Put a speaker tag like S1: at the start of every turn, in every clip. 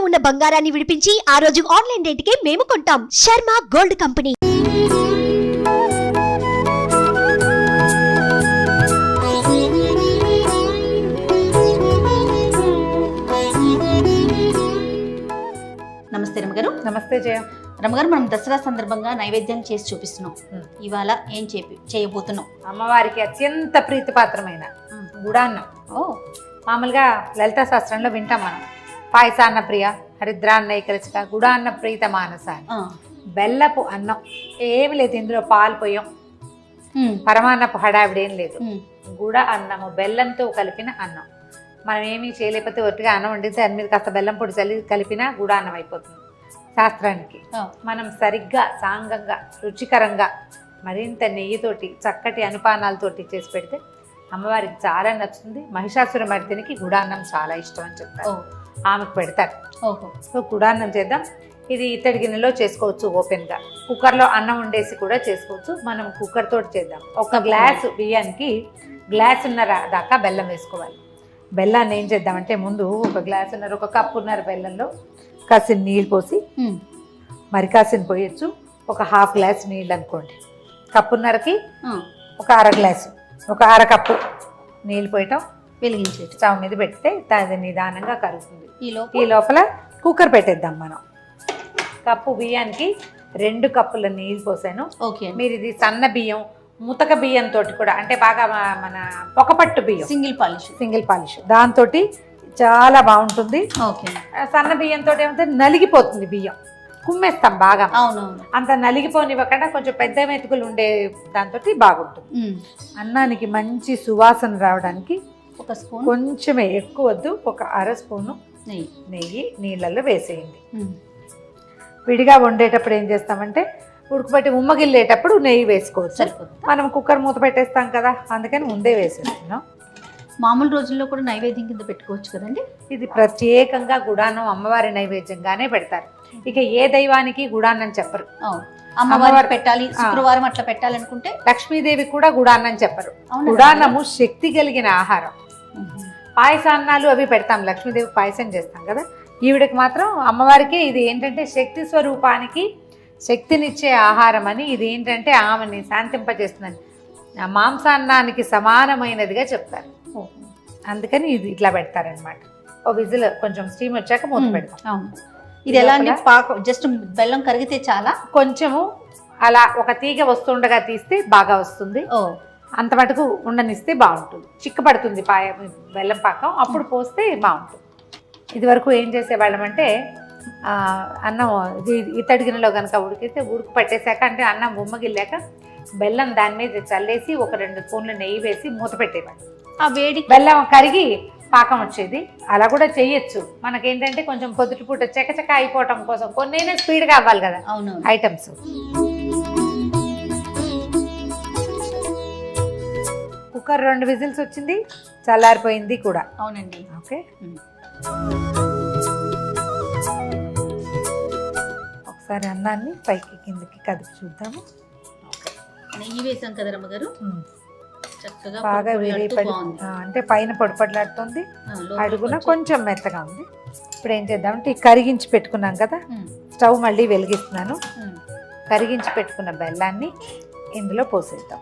S1: ఉన్న బంగారాన్ని విడిపించి ఆ రోజు ఆన్లైన్ రేటుకే మేము కొంటాం. Sharma gold company.
S2: నమస్తే రమగారు.
S3: నమస్తే జయ.
S2: రమగారు మనం దసరా సందర్భంగా నైవేద్యం చేసి చూపిస్తున్నాం. ఇవాళ ఏం చేపి చేయబోతున్నాం?
S3: అమ్మవారికి అత్యంత ప్రీతిపాత్రమైన గుడాన్నం.
S2: ఓ.
S3: మామూలుగా లలిత శాస్త్రంలో వింటాం మనం. పాయసాన్న ప్రియ హరిద్రాన్న ఏకరచిక గుడాన్న ప్రీత మానస. బెల్లపు అన్నం ఏమి లేదు ఇందులో పాలు పోయం
S2: మ్.
S3: పరమాన్నపు హడావిడి లేదు. గుడ అన్నము బెల్లంతో కలిపిన అన్నం మనం ఏమీ చేయలేకపోతే ఒట్టిగా అన్నం వండితే దాని మీద కాస్త బెల్లం పొడి చల్లి కలిపిన గుడ అన్నం అయిపోతుంది శాస్త్రానికి. మనం సరిగ్గా సాంగంగా రుచికరంగా మరింత నెయ్యితోటి చక్కటి అనుపానాలతోటి చేసి పెడితే అమ్మవారికి చాలా నచ్చుతుంది మహిషాసుర మర్దినికి గుడాన్నం చాలా ఇష్టం అని చెప్తారు ఆమెకు పెడతారు. సో గుడాన్నం చేద్దాం. ఇది ఇత్తడి గిన్నెలో చేసుకోవచ్చు ఓపెన్గా. కుక్కర్లో అన్నం వండేసి కూడా చేసుకోవచ్చు. మనం కుక్కర్ తోటి చేద్దాం. ఒక గ్లాసు బియ్యానికి గ్లాసున్నర దాకా బెల్లం వేసుకోవాలి. బెల్లాన్ని ఏం చేద్దామంటే ముందు ఒక గ్లాసున్నర ఒక కప్పున్నర బెల్లంలో కాసిన నీళ్ళు పోసి. మరి కాసిన పోయొచ్చు. ఒక హాఫ్ గ్లాస్ నీళ్ళు అనుకోండి. కప్పున్నరకి. ఒక అర గ్లాసు. ఒక అర కప్పు నీళ్ళు పోయటం.
S2: వెలిగించేది.
S3: స్టవ్ మీద పెడితే అది నిదానంగా కరుగుతుంది.
S2: ఈ లోపు
S3: ఈ లోపల కుక్కర్ పెట్టేద్దాం మనం. కప్పు బియ్యానికి రెండు కప్పుల నీళ్ళు పోసాను.
S2: ఓకే.
S3: మీరు ఇది సన్న బియ్యం ముతక బియ్యం తోటి కూడా అంటే బాగా మన పొకపట్టు బియ్యం.
S2: Single polish.
S3: Single polish. దాంతో చాలా బాగుంటుంది.
S2: ఓకే.
S3: సన్న బియ్యంతో ఏమంటే నలిగిపోతుంది బియ్యం. కుమ్మేస్తాం బాగా.
S2: అవునవును.
S3: అంత నలిగిపోనివ్వకుండా కొంచెం పెద్ద మెతుకులు ఉండే దాంతో బాగుంటుంది. అన్నానికి మంచి సువాసన రావడానికి
S2: ఒక స్పూన్.
S3: కొంచెమే ఎక్కువ వద్దు ఒక అర స్పూను
S2: నెయ్యి.
S3: నెయ్యి నీళ్ళల్లో వేసేయండి. విడిగా వండేటప్పుడు ఏం చేస్తామంటే ఉడకబెట్టి ఉమ్మగిల్లేటప్పుడు నెయ్యి వేసుకోవచ్చు. మనం కుక్కర్ మూత పెట్టేస్తాం కదా అందుకని ముందే వేసేస్తున్నాం.
S2: మామూలు రోజుల్లో కూడా నైవేద్యం కింద పెట్టుకోవచ్చు కదండి?
S3: ఇది ప్రత్యేకంగా గుడాన్నం అమ్మవారి నైవేద్యంగానే పెడతారు. ఇక ఏ దైవానికి గుడాన్నం చెప్పరు. అమ్మవారి-
S2: పెట్టాలి. శుక్రవారం అట్లా పెట్టాలనుకుంటే?
S3: లక్ష్మీదేవి కూడా గుడాన్నం చెప్పరు.
S2: అవునా?
S3: గుడాన్నము శక్తి కలిగిన ఆహారం. పాయసాన్నాలు అవి పెడతాం లక్ష్మీదేవికి పాయసం చేస్తాం కదా. ఈవిడకి మాత్రం అమ్మవారికి ఇది ఏంటంటే శక్తి స్వరూపానికి శక్తినిచ్చే ఆహారం అని ఇది ఏంటంటే ఆమెని శాంతింపజేస్తుందని. మాంసాన్నానికి సమానమైనదిగా చెప్తారు. అందుకని ఇది ఇట్లా పెడతారనమాట. ఓ విజిల్ కొంచెం స్టీమ్ వచ్చాక మూత. పెడతాం.
S2: ఇది ఎలా అంటే పాక జస్ట్ బెల్లం కరిగితే చాలా?
S3: కొంచెము అలా ఒక తీగ వస్తుండగా తీస్తే బాగా వస్తుంది.
S2: ఓ.
S3: అంత మటుకు ఉండనిస్తే బాగుంటుంది. చిక్కబడుతుంది పాయ బెల్లం పాకం. అప్పుడు పోస్తే బాగుంటుంది. ఇది వరకు ఏం చేసేవాళ్ళం అంటే అన్నం ఇది ఇత్తడి గిన్నెలో కనుక ఉడికితే ఉడుకు పట్టేశాక అంటే అన్నం ఉమ్మగిల్లాక బెల్లం దాని మీద చల్లేసి ఒక రెండు స్పూన్లు నెయ్యి వేసి మూత పెట్టేవాళ్ళు.
S2: ఆ వేడి
S3: బెల్లం కరిగి పాకం వచ్చేది. అలా కూడా చెయ్యొచ్చు మనకేంటంటే కొంచెం పొద్దుటిపూట చకచక అయిపోవటం కోసం కొన్నైనా స్పీడ్గా అవ్వాలి కదా
S2: అవునవును.
S3: ఐటమ్స్. రెండు విజిల్స్ వచ్చింది చల్లారిపోయింది కూడా.
S2: అవునండి.
S3: ఓకే. ఒకసారి అన్నాన్ని పైకి కిందకి కదిపి చూద్దాము.
S2: నెయ్యి వేసాం కదా రమ్మగారు?
S3: మ్మ్.
S2: చక్కగా
S3: బాగా ఆ, అంటే పైన పొడిపట్లాడుతుంది.
S2: లోపల
S3: అడుగున
S2: కొంచెం-
S3: మెత్తగా ఉంది ఇప్పుడు ఏం చేద్దామంటే కరిగించి పెట్టుకున్నాం కదా. స్టవ్ మళ్ళీ వెలిగిస్తున్నాను. కరిగించి పెట్టుకున్న బెల్లాన్ని ఇందులో పోసేద్దాం.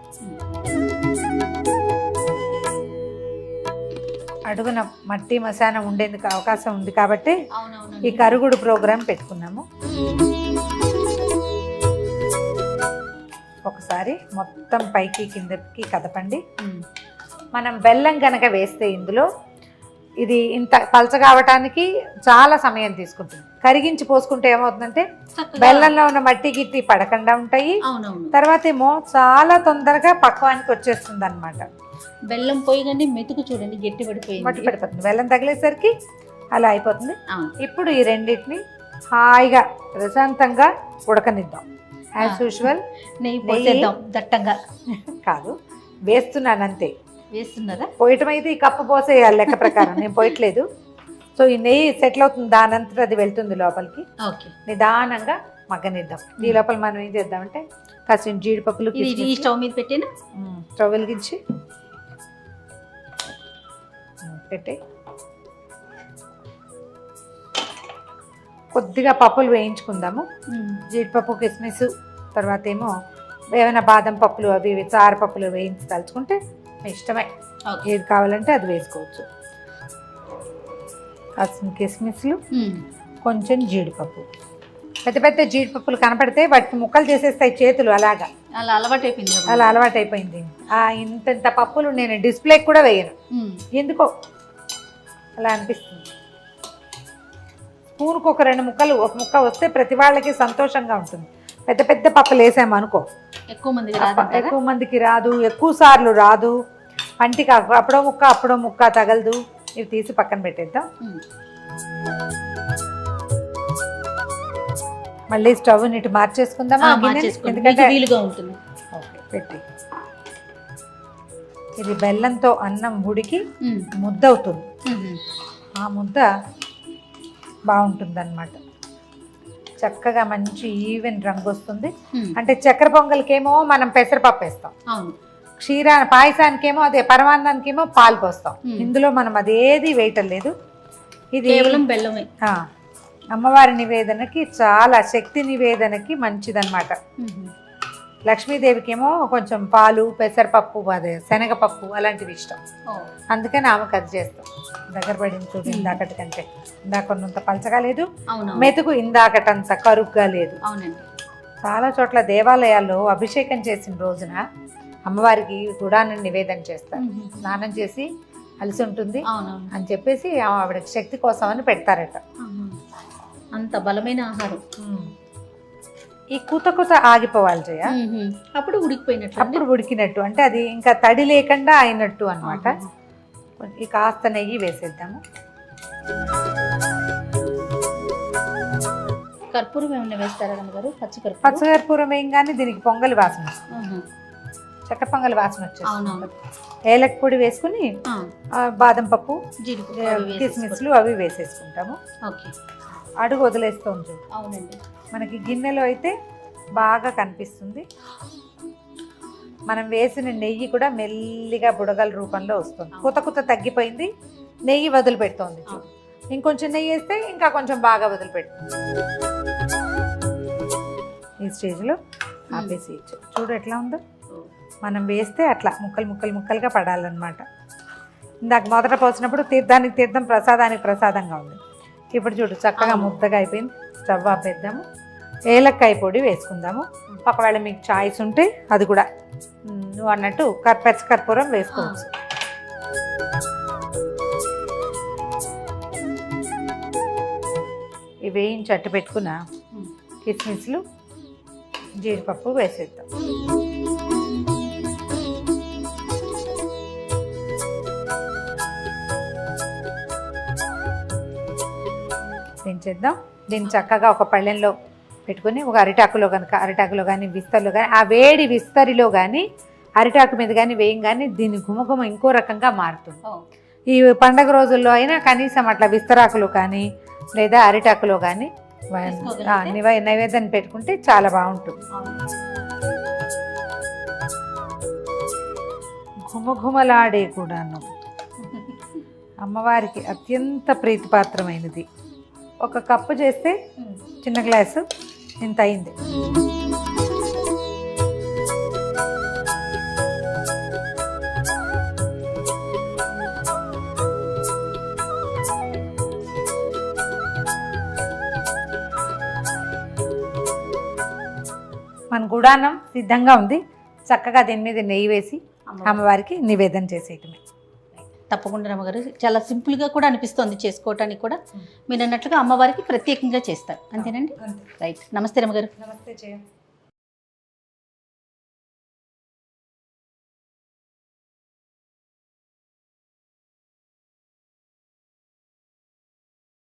S3: అడుగున మట్టి మసానం ఉండేందుకు అవకాశం ఉంది కాబట్టి ఈ కరుగుడు ప్రోగ్రాం పెట్టుకున్నాము. ఒకసారి మొత్తం పైకి కిందకి కదపండి. మనం బెల్లం గనక వేస్తే ఇందులో ఇది ఇంత పలచ కావటానికి చాలా సమయం తీసుకుంటుంది. కరిగించి పోసుకుంటే ఏమవుతుందంటే బెల్లంలో ఉన్న మట్టి గిట్టి పడకుండా ఉంటాయి. తర్వాత ఏమో చాలా తొందరగా పక్వానికి వచ్చేస్తుంది అనమాట
S2: బెల్లం పోయగానే మెతుకు చూడండి గట్టి
S3: మట్టి
S2: పడిపోయింది
S3: పడిపోతుంది. బెల్లం తగిలేసరికి అలా అయిపోతుంది. ఇప్పుడు ఈ రెండింటిని హాయిగా ప్రశాంతంగా ఉడకనిద్దాం. యాజ్. యూజువల్
S2: నెయ్యి పోసేద్దాం దట్టంగా.
S3: కాదు వేస్తున్నాను అంతే
S2: వేస్తున్నారా?
S3: పోయటం అయితే ఈ కప్పు పోసేయాలి లెక్క ప్రకారం నేను పోయట్లేదు. సో ఈ నెయ్యి సెటిల్ అవుతుంది దానంతట అది వెళ్తుంది లోపలికి.
S2: ఓకే.
S3: నిదానంగా మగ్గనిద్దాం. ఈ లోపల మనం ఏం చేద్దామంటే కాసిన జీడిపప్పులు
S2: ఈ స్టవ్ మీద పెట్టినా?
S3: స్టవ్ వెలిగించి పెట్టి కొద్దిగా పప్పులు వేయించుకుందాము. జీడిపప్పు కిస్మిస్ తర్వాత ఏమో ఏమైనా బాదం పప్పులు అవి ఇవి చార పప్పులు వేయించి తలుచుకుంటే ఇష్టమే. ఏది కావాలంటే అది వేసుకోవచ్చు. కాసిన కిస్మిస్లు కొంచెం జీడిపప్పు. పెద్ద పెద్ద జీడిపప్పులు కనపడితే వాటికి ముక్కలు చేసేస్తాయి చేతులు అలాగా.
S2: అలా అలవాటు అయిపోయింది కదా.
S3: అలా అలవాటు అయిపోయింది ఆ ఇంత ఇంత పప్పులు నేను డిస్ప్లేకి కూడా వేయను. ఎందుకో? అలా అనిపిస్తుంది. స్పూన్కి ఒక రెండు ముక్కలు ఒక ముక్క వస్తే ప్రతి వాళ్ళకి సంతోషంగా ఉంటుంది. పెద్ద పెద్ద పప్పులు వేసాము అనుకో.
S2: ఎక్కువ మందికి రాదంటారా
S3: ఎక్కువ మందికి రాదు ఎక్కువ సార్లు రాదు. పంటికి అప్ప- అప్పుడో ముక్క అప్పుడో ముక్క తగలదు. ఇవి తీసి పక్కన పెట్టేద్దాం. మళ్ళీ స్టవ్ ఇటు మార్చేసుకుందామా. ఎందుకంటే
S2: మీకు వీలుగా ఉంటుంది.
S3: ఓకే పెట్టి. ఇది బెల్లంతో అన్నం ఉడికి. ముద్ద అవుతుంది. ఆ ముద్ద బాగుంటుంది అనమాట చక్కగా మంచి ఈవెన్ రంగు వస్తుంది. అంటే చక్కెర పొంగల్కేమో మనం పెసరపప్పు వేస్తాం
S2: అవును
S3: క్షీరా పాయసానికేమో అదే పరమాన్నానికేమో పాలు పోస్తాం. ఇందులో మనం అదేది వేయటం లేదు ఇది
S2: కేవలం బెల్లమే
S3: అమ్మవారి నివేదనకి చాలా శక్తి నివేదనకి మంచిదన్నమాట. లక్ష్మీదేవికి ఏమో కొంచెం పాలు పెసరపప్పు అదే శనగపప్పు అలాంటివి ఇష్టం. అందుకని ఆమెకు అది చేస్తాం. దగ్గర పడింది చూడు ఇందాకటి కంటే. ఇందాకొన్నంత పలచగా లేదు మెతుకు ఇందాకటంత కరుగ్గా లేదు.
S2: అవునండి.
S3: చాలా చోట్ల దేవాలయాల్లో అభిషేకం చేసిన రోజున అమ్మవారికి గుడాన్ని నివేదన చేస్తారు. స్నానం చేసి అలసి ఉంటుంది అని చెప్పేసి ఆవిడకి శక్తి కోసం అని పెడతారట.
S2: అంత బలమైన ఆహారం.
S3: ఈ కూత కూత ఆగిపోవాలి జయ.
S2: అప్పుడు ఉడికిపోయినట్లు
S3: అప్పుడు ఉడికినట్టు. అంటే అది ఇంకా తడి లేకుండా అయినట్టు అన్నమాట. ఈ కాస్త నెయ్యి వేసేద్దాము.
S2: కర్పూరం ఏమైనా వేస్తారా గారు పచ్చి కర్పూరం?
S3: పచ్చకర్పూరం వేయంగానే దీనికి పొంగలి వాసన. చక్కెర పొంగలి వాసన వచ్చేస్తుంది. ఏలక పొడి వేసుకుని బాదం పప్పు. కిస్మిస్లు అవి వేసేసుకుంటాము.
S2: ఓకే.
S3: అడుగు వదిలేస్తూ ఉంటుంది
S2: అవునండి.
S3: మనకి గిన్నెలో అయితే బాగా కనిపిస్తుంది. మనం వేసిన నెయ్యి కూడా మెల్లిగా బుడగల రూపంలో వస్తుంది. కుత కుత తగ్గిపోయింది. నెయ్యి వదిలిపెడుతోంది. ఇంకొంచెం నెయ్యి వేస్తే ఇంకా కొంచెం బాగా వదిలిపెడుతుంది. ఈ స్టేజ్లో ఆపేసి చూడు ఎట్లా ఉందో. మనం వేస్తే అట్లా ముక్కలు ముక్కలు ముక్కలుగా పడాలన్నమాట. ఇందాక మొదట పోసినప్పుడు తీర్థానికి తీర్థం ప్రసాదానికి ప్రసాదంగా ఉంది. ఇప్పుడు చూడు చక్కగా. ముద్దగా అయిపోయింది. స్టవ్ ఆపేద్దాము. ఏలక్కాయ పొడి వేసుకుందాము. ఒకవేళ మీకు చాయిస్ ఉంటే అది కూడా. నువ్వు అన్నట్టు కర్ పచ్చ కర్పూరం వేసుకోవచ్చు. ఇవి వేయించి అట్టు పెట్టుకున్న కిస్మిస్లు జీడిపప్పు వేసేద్దాం. దించేద్దాం. దీన్ని చక్కగా ఒక పళ్ళెంలో పెట్టుకుని ఒక అరిటాకులో కనుక అరిటాకులో కానీ విస్తరిలో కానీ ఆ వేడి విస్తరిలో కానీ అరిటాకు మీద కానీ వేయం కానీ దీని గుమగుమ ఇంకో రకంగా మారుతుంది. ఈ పండగ రోజుల్లో అయినా కనీసం అట్లా విస్తరాకులు కానీ లేదా అరిటాకులో కానీ నైవేద్యం పెట్టుకుంటే చాలా బాగుంటుంది. ఘుమఘుమలాడే కూడాను. అమ్మవారికి అత్యంత ప్రీతిపాత్రమైనది. ఒక కప్పు చేస్తే. చిన్న గ్లాసు ఇంత అయింది మన గుడాన్నం సిద్ధంగా ఉంది చక్కగా దీని మీద నెయ్యి వేసి
S2: అమ్మవారు.
S3: అమ్మవారికి నివేదన చేసేయటమే
S2: తప్పకుండా రమ్మగారు. చాలా సింపుల్గా కూడా అనిపిస్తుంది చేసుకోవటానికి కూడా. మీరు అన్నట్లుగా అమ్మవారికి ప్రత్యేకంగా చేస్తారు. అంతేనండి? రైట్. నమస్తే రమ్మగారు.
S3: నమస్తే జయ.